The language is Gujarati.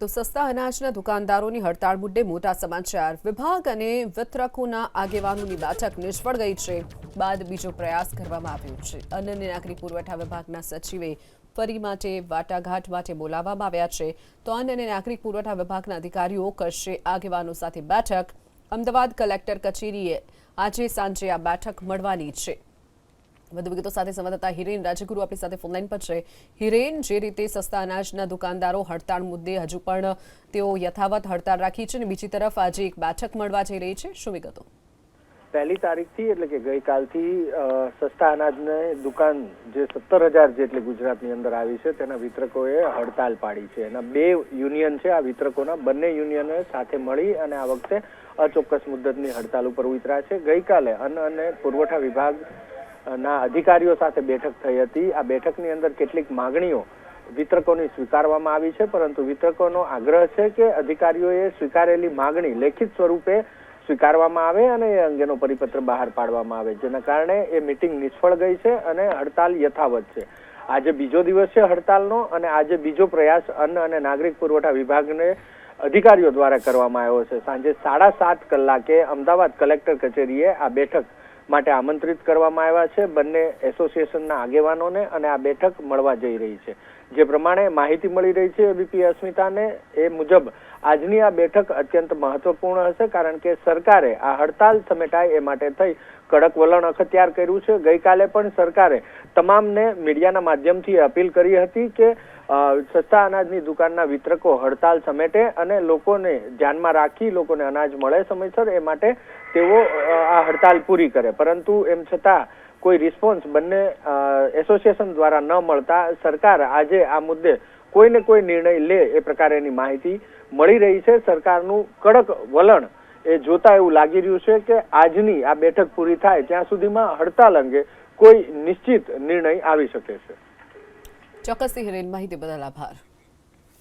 તો સસ્તા અનાજના દુકાનદારોની હડતાળ મુદ્દે મોટા સમાચાર. વિભાગ અને વિતરકોના આગેવાનોની બેઠક નિષ્ફળ ગઈ છે. બાદ બીજો પ્રયાસ કરવામાં આવ્યો છે. અન્ન અને નાગરિક પુરવઠા વિભાગના સચિવે ફરી માટે વાટાઘાટ માટે બોલાવવામાં આવ્યા છે. તો અન્ન અને નાગરિક પુરવઠા વિભાગના અધિકારીઓ કરશે આગેવાનો સાથે બેઠક. અમદાવાદ કલેક્ટર કચેરીએ આજે સાંજે આ બેઠક મળવાની છે. વધુ વિગતો સાથે સંવાદદાતા હિરેન રાજગુરુ આપણી સાથે ફોનલાઈન પર છે. હિરેન, જે રીતે સસ્તા અનાજના દુકાનદારો હડતાળ મુદ્દે હજુ પણ તેઓ યથાવત હડતાળ રાખી છે અને બીજી તરફ આજે એક બેઠક મળવા જઈ રહી છે. શું વિગતો? પહેલી તારીખથી એટલે કે ગઈકાલથી સસ્તા અનાજની દુકાન જે સત્તર હજાર જેટલી ગુજરાતની અંદર આવી છે, તેના વિતરકોએ હડતાલ પાડી છે. એના બે યુનિયન છે, આ વિતરકોના. બંને યુનિયને સાથે મળી અને આ વખતે અચોક્કસ મુદ્દતની હડતાલ ઉપર ઉતર્યા છે. ગઈકાલે અન્ન અને પુરવઠા વિભાગ ના, અધિકારીઓ સાથે બેઠક થઈ હતી. આ બેઠકની અંદર કેટલીક માગણીઓ વિતરકોની સ્વીકારવામાં આવી છે, પરંતુ વિતરકોનો આગ્રહ છે કે અધિકારીઓએ સ્વીકારેલી માગણી લેખિત સ્વરૂપે સ્વીકારવામાં આવે અને એ અંગેનો પરિપત્ર બહાર પાડવામાં આવે. જેના કારણે એ મિટિંગ નિષ્ફળ ગઈ છે અને હડતાલ યથાવત છે. આજે બીજો દિવસ છે હડતાલનો અને આજે બીજો પ્રયાસ અન્ન અને નાગરિક પુરવઠા વિભાગને અધિકારીઓ દ્વારા કરવામાં આવ્યો છે. સાંજે સાડા સાત કલાકે અમદાવાદ કલેક્ટર કચેરીએ આ બેઠક માટે આમંત્રિત કરવામાં આવ્યા છે. બંને એસોસિએશનના આગેવાનોને અને આ બેઠક મળવા જઈ રહી છે. જે પ્રમાણે માહિતી મળી રહી છે એબીપી અસ્મિતાને, એ મુજબ આજની આ બેઠક અત્યંત મહત્વપૂર્ણ હશે કારણ કે સરકારે આ હડતાલ સમેટાય એ માટે થઈ કડક વલણ અખત્યાર કર્યું છે. ગઈકાલે પણ સરકારે તમામને મીડિયાના માધ્યમથી અપીલ કરી હતી કે સસ્તા અનાજની દુકાનના વિતરકો હડતાલ સમેટે અને લોકોને ધ્યાનમાં રાખી લોકોને અનાજ મળે સમયસર, એ માટે તેઓ આ હડતાલ પૂરી કરે. પરંતુ એમ છતાં કોઈ રિસ્પોન્સ બંને એસોસિએશન દ્વારા ન મળતા સરકાર આજે આ મુદ્દે કોઈને કોઈ નિર્ણય લે એ પ્રકારેની માહિતી મળી રહી છે. સરકારનું કડક વલણ એ જોતા એવું લાગી રહ્યું છે કે આજની આ બેઠક પૂરી થાય ત્યાં સુધીમાં હડતાલ અંગે કોઈ નિશ્ચિત નિર્ણય આવી શકે છે. ચોક્કસથી હિરેન માહિતી બદલ આભાર.